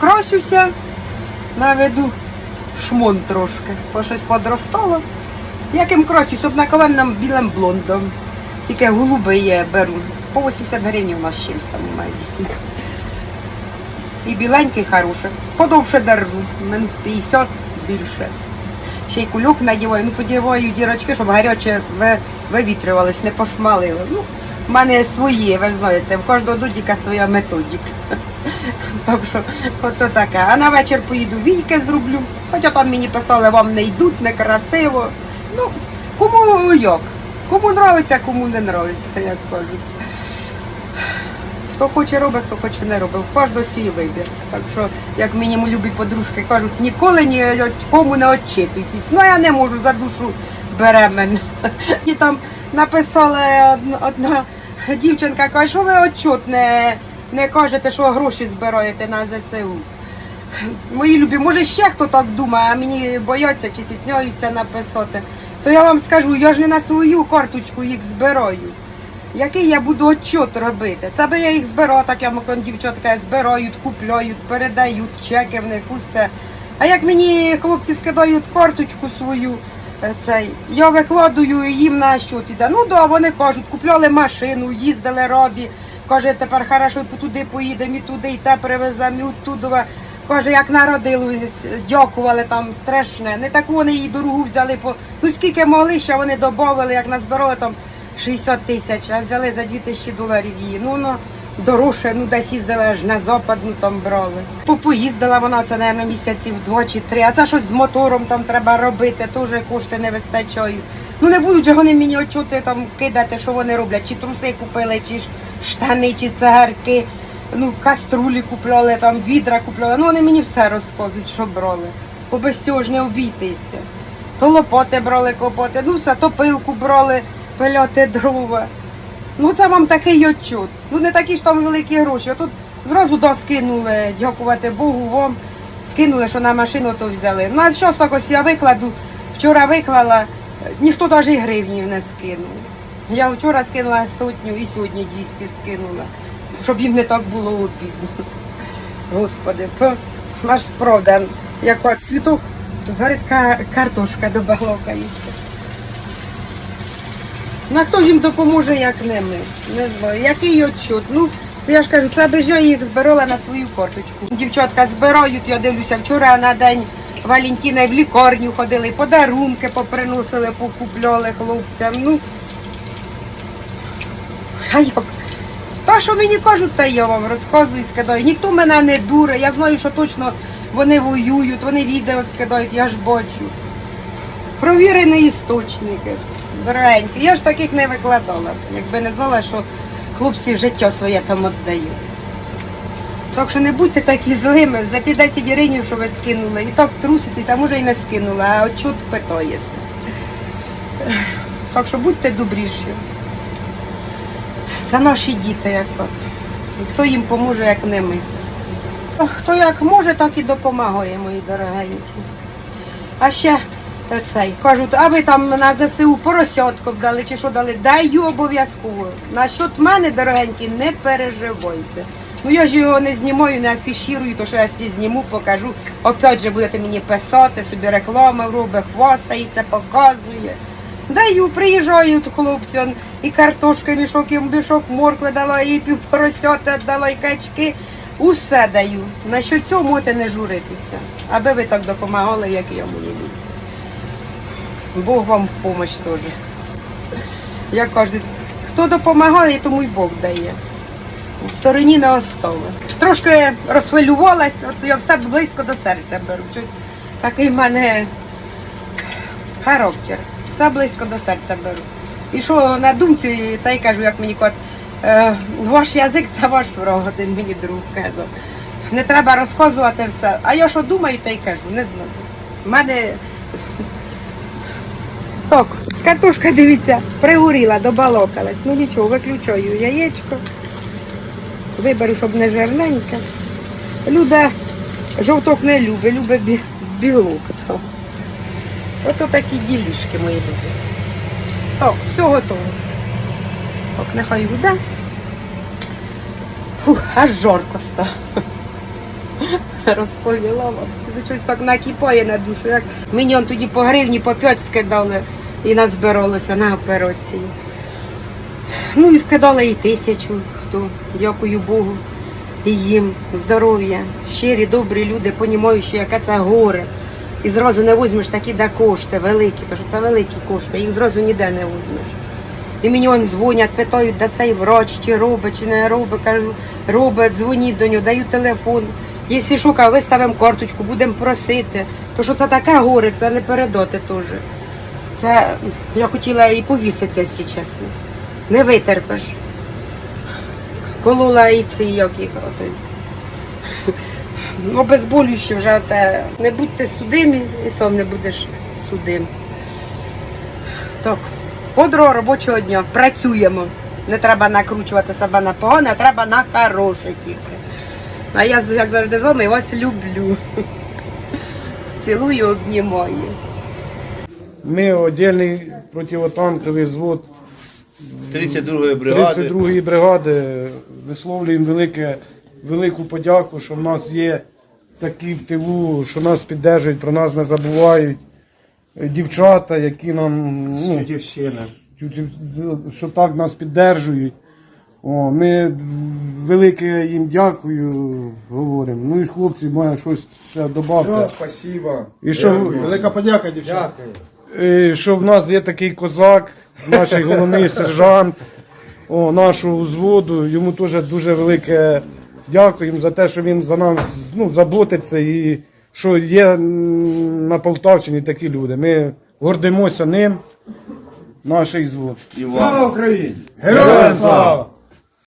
Красюся, наведу шмон трошки, бо щось подростало. Яким красюсь, обнаковенним білим блондом. Тільки голуби я беру. По 80 гривень у нас чимось там у магазині. І біленький хороший. Подовше держу. Минут 50 більше. Ще й кульок надіваю, ну подіваю дірочки, щоб гаряче ви- вивітрювалось, не пошмалило. Ну, в мене свої, ви знаєте, в кожного дудіка своя методика. Так ото таке. А на вечір поїду війки зроблю. Хоча там мені писали, вам не йдуть, некрасиво. Ну, кому як. Кому нравиться, кому не нравиться, як кажуть. Хто хоче робить, хто хоче не робить. У кожного свій вибір. Так що, як мені любі подружки кажуть, ніколи ні кому не отчитуйтесь. Ну я не можу за душу бере. І там написала одна, дівчинка, каже, що ви отчет не, не кажете, що гроші збираєте на ЗСУ. Мої любі, може ще хто так думає, а мені бояться чи сітняються написати. То я вам скажу, я ж не на свою карточку їх збираю. Який я буду отчет робити? Це би я їх збирала, так я дівчатка збирають, купляють, передають, чеки в них, усе. А як мені хлопці скидають карточку свою, цей, я викладую їм на щот іде. Ну да, вони кажуть, купляли машину, їздили раді. Каже, тепер хорошо, туди поїдемо, і туди, і те привеземо, і оттуди. Каже, як народились, дякували там страшне. Не таку вони її дорогу взяли по. Ну скільки могли, ще вони додавали, як назбирали там 60 тисяч, а взяли за 2 тисячі доларів її. Ну воно дорожче, ну десь їздила аж на запад, ну там брали. По- Поїздила вона це, мабуть, місяців два чи три, а це щось з мотором там треба робити, теж кошти не вистачають. Ну не будуть же вони мені очути там кидати, що вони роблять, чи труси купили, чи штани, чи цигарки, ну каструлі купляли, там відра купляли. Ну вони мені все розказують, що брали. Бо без цього ж не обійтися. То лопоти брали копоти, ну все, то пилку брали, пиляти дрова. Ну це вам такий отчет. Ну не такі ж там великі гроші. А тут зразу доскинули, дякувати Богу вам. Скинули, що на машину то взяли. Ну а що так ось я викладу, вчора виклала, ніхто навіть гривнів не скинув. Я вчора скинула сотню і сьогодні 200 скинула, щоб їм не так було обідно. Господи, по- аж правда, як цвіток, згорить картошка до балока їсти. Ну а хто ж їм допоможе, як не ми? Не знаю. Який отчет? Ну, це я ж кажу, це без я їх збирала на свою карточку. Дівчатка збирають, я дивлюся, вчора на день Валентина в лікарню ходили, подарунки поприносили, покупляли хлопцям. Ну, а як? Та, що мені кажуть, та я вам розказую, скидаю. Ніхто мене не дуре. Я знаю, що точно вони воюють, вони відео скидають, я ж бачу. Провірені істочники. Дорогенькі. Я ж таких не викладала, якби не знала, що хлопці життя своє там віддають. Так що не будьте такі злими за ті 10 гривень, що ви скинули. І так труситесь, а може і не скинули, а отчут питаєте. Так що будьте добріші. Це наші діти, як от. І хто їм поможе, як не ми. Хто як може, так і допомагає, мої дорогенькі. А ще цей, кажуть, а ви там на ЗСУ поросятку дали чи що дали? Даю обов'язково. Насчет мене, дорогенькі, не переживайте. Ну я ж його не знімаю, не афішірую, то що я свій зніму, покажу. Опять же будете мені писати, собі реклами робить, хвастається, показує. Даю, приїжджають хлопці, он, і картошки мішок, і мішок моркви дала, і півпоросята дала, і качки. Усе даю. На що цього можете не журитися, аби ви так допомагали, як я мої люди. Бог вам в допомогу теж. Як кажуть, хто допомагає, тому й Бог дає. В стороні не остави. Трошки розхвилювалась, от я все близько до серця беру. Щось такий в мене характер. Все близько до серця беру. І що на думці, та й кажу, як мені кот, е, ваш язик це ваш ворог, один мені друг казав. Не треба розказувати все. А я що думаю, та й кажу, не знаю. У мене так, картошка, дивіться, пригоріла, добалокалась. Ну нічого, виключаю яєчко. Виберу, щоб не жирненьке. Люда жовток не любить, любить бі- білок. Ото такі ділішки мої любі. Так, все готово. Так, нехай буде. Фух, аж жарко стало. розповіла вам. Щось так накипає на душу. Як мені тоді по гривні, по п'ять скидали і назбиралося на операції. Ну і скидали і тисячу, хто, дякую Богу, і їм здоров'я, щирі, добрі люди, понімаючи, яке це горе. І зразу не візьмеш такі де кошти великі, тому що це великі кошти, їх зразу ніде не візьмеш. І мені он дзвонять, питають, де цей врач, чи робить, чи не робить. Кажу, робить, дзвоніть до нього, даю телефон. Якщо що, виставимо карточку, будемо просити. То що це таке горе, це не передати теж. Це я хотіла і повіситися, якщо чесно. Не витерпиш. Колола і ці як їх отой. Обезболюючи вже те. Не будьте судимі і сам не будеш судим. Так, бодрого робочого дня. Працюємо. Не треба накручувати себе на погане, а треба на хороше тільки. А я, як завжди, з вами вас люблю. Цілую, обнімаю. Ми віддільний противотанковий звод 32-ї бригади. 32-ї бригади висловлюємо велике, велику подяку, що в нас є такі в тилу, що нас піддержують, про нас не забувають. Дівчата, які нам ну, що так нас піддержують. О, ми велике їм дякую, говоримо. Ну і хлопці, має щось ще додати. Спасибо. І що, Велика подяка, дівчата. Е, що в нас є такий козак, наш головний сержант о, нашого взводу. Йому теж дуже велике дякуємо за те, що він за нас ну, заботиться і що є на Полтавщині такі люди. Ми гордимося ним, наш взвод. Слава Україні! Героям слава!